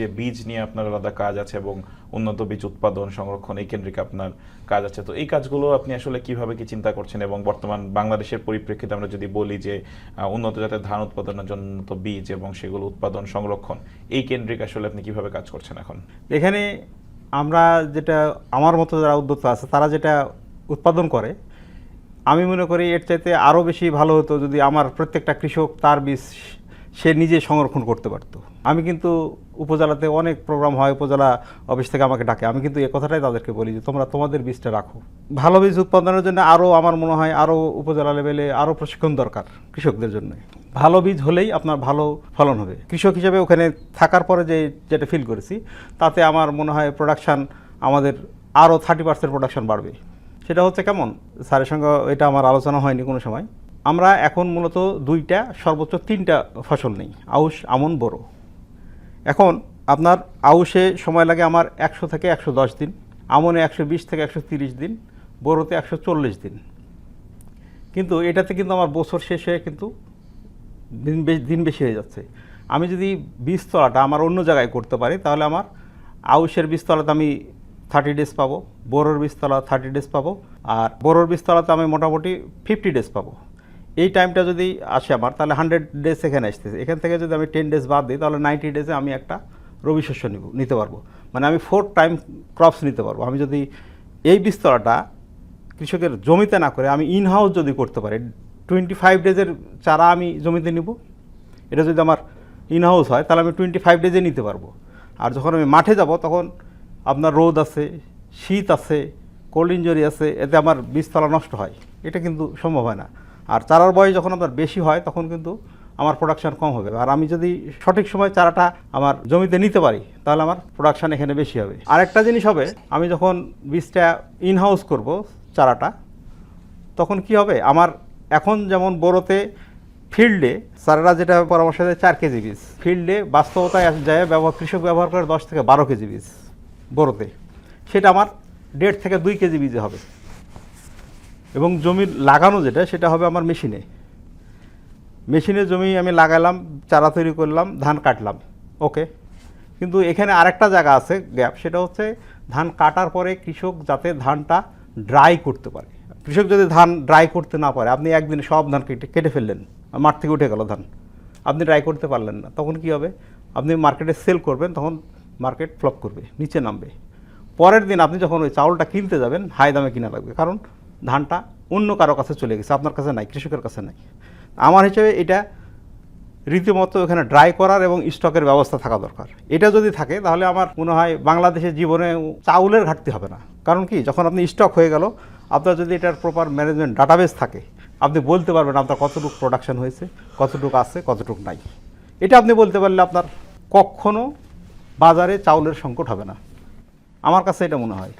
যে বীজ নিয়ে আপনার আলাদা কাজ আছে এবং উন্নত বীজ উৎপাদন, সংরক্ষণ, এই কেন্দ্রিক আপনার কাজ আছে। তো এই কাজগুলো আপনি আসলে কীভাবে কি চিন্তা করছেন এবং বর্তমান বাংলাদেশের পরিপ্রেক্ষিতে আমরা যদি বলি যে উন্নত জাতের ধান উৎপাদনের জন্য উন্নত বীজ এবং সেগুলো উৎপাদন, সংরক্ষণ, এই কেন্দ্রিক আসলে আপনি কীভাবে কাজ করছেন এখন? এখানে আমরা যেটা আমার মতো যারা উদ্যোক্তা আছে, তারা যেটা উৎপাদন করে, আমি মনে করি এর চাইতে আরও বেশি ভালো হতো যদি আমার প্রত্যেকটা কৃষক তার বীজ সে নিজে সংরক্ষণ করতে পারতো। আমি কিন্তু উপজেলাতে অনেক প্রোগ্রাম হয়, উপজেলা অফিস থেকে আমাকে ডাকে। আমি কিন্তু এ কথাটাই তাদেরকে বলি যে, তোমরা তোমাদের বীজটা রাখো। ভালো বীজ উৎপাদনের জন্য আরও আমার মনে হয় আরও উপজেলা লেভেলে আরও প্রশিক্ষণ দরকার কৃষকদের জন্য ভালো বীজ হলেই আপনার ভালো ফলন হবে। কৃষক হিসেবে ওখানে থাকার পরে যে, যেটা ফিল করেছি, তাতে আমার মনে হয় প্রোডাকশান আমাদের আরও থার্টি পার্সেন্ট প্রোডাকশান বাড়বে। সেটা হচ্ছে কেমন? স্যারের সঙ্গে এটা আমার আলোচনা হয়নি কোনো সময়। আমরা এখন মূলত দুইটা, সর্বোচ্চ তিনটা ফসল নেই, আউশ, আমন বড়ো এখন আপনার আউশে সময় লাগে আমার একশো থেকে একশো দশ দিন, আমনে একশো বিশ থেকে একশো তিরিশ দিন বড়োতে একশো চল্লিশ দিন। কিন্তু এটাতে কিন্তু আমার বছর শেষ হয়ে কিন্তু দিন বেশ- দিন বেশি হয়ে যাচ্ছে। আমি যদি বীজতলাটা আমার অন্য জায়গায় করতে পারি, তাহলে আমার আউশের বীজতলাতে আমি থার্টি ডেজ পাবো, বোরোর বীজতলা থার্টি ডেজ পাবো, আর বোরোর বীজতলাতে আমি মোটামুটি ফিফটি ডেজ পাবো। এই টাইমটা যদি আসে আমার, তাহলে হান্ড্রেড ডেজ এখানে আসতেছে। এখান থেকে যদি আমি টেন ডেজ বাদ দিই, তাহলে নাইনটি ডেজে আমি একটা রবি শস্য নিব, নিতে পারব। মানে আমি ফোর টাইম ক্রপস নিতে পারব। আমি যদি এই বীজতলাটা কৃষকের জমিতে না করে, আমি ইন হাউস যদি করতে পারি টোয়েন্টি ফাইভ ডেজের চারা আমি জমিতে নিব। এটা যদি আমার ইন হাউস হয়, তাহলে আমি টোয়েন্টি ফাইভ ডেজে নিতে পারব। আর যখন আমি মাঠে যাব, তখন আপনার রোদ আছে, শীত আছে কোল্ড ইঞ্জুরি আছে, এতে আমার বীজতলা নষ্ট হয়। এটা কিন্তু সম্ভব হয় না। আর চারার বয়স যখন আপনার বেশি হয়, তখন কিন্তু আমার প্রোডাকশান কম হবে। আর আমি যদি সঠিক সময় চারাটা আমার জমিতে নিতে পারি, তাহলে আমার প্রোডাকশান এখানে বেশি হবে। আরেকটা জিনিস হবে, আমি যখন বীজটা ইন হাউস করব চারাটা, তখন কি হবে? আমার এখন যেমন বড়োতে ফিল্ডে স্যারেরা যেটা পরামর্শ দেয় চার কেজি বীজ। ফিল্ডে বাস্তবতায় যায়, ব্যবহার কৃষক ব্যবহার করে দশ থেকে বারো কেজি বীজ বড়োতে সেটা আমার দেড় থেকে দুই কেজি বীজে হবে। এবং জমি লাগানো যেটা, সেটা হবে আমার মেশিনে। মেশিনে জমি আমি লাগালাম, চারা তৈরি করলাম, ধান কাটলাম। ওকে? কিন্তু এখানে আরেকটা জায়গা আছে, গ্যাপ, সেটা হচ্ছে ধান কাটার পরে কৃষক যাতে ধানটা ড্রাই করতে পারে। কৃষক যদি ধান ড্রাই করতে না পারে, আপনি একদিনে সব ধান কেটে কেটে ফেললেন, মাঠ থেকে উঠে গেল ধান। আপনি ড্রাই করতে পারলেন না, তখন কি হবে? আপনি মার্কেটে সেল করবেন, তখন মার্কেট ফ্লপ করবে, নিচে নামবে। পরের দিন আপনি যখন ওই চাউলটা কিনতে যাবেন, হাই দামে কিনা লাগবে। কারণ ধানটা অন্য কারও কাছে চলে গেছে, আপনার কাছে নাই, কৃষকের কাছে নাই। আমার হিসেবে এটা রীতিমতো এখানে ড্রাই করার এবং স্টকের ব্যবস্থা থাকা দরকার। এটা যদি থাকে, তাহলে আমার মনে হয় বাংলাদেশের জীবনে চাউলের ঘাটতি হবে না। কারণ কি, যখন আপনি স্টক হয়ে গেল, আপনার যদি এটার প্রপার ম্যানেজমেন্ট ডাটাবেস থাকে, আপনি বলতে পারবেন আপনার কতটুকু প্রোডাকশন হয়েছে, কতটুকু আছে, কতটুকু নাই। এটা আপনি বলতে পারলে আপনার কখনো বাজারে চাউলের সংকট হবে না। আমার কাছে এটা মনে হয়।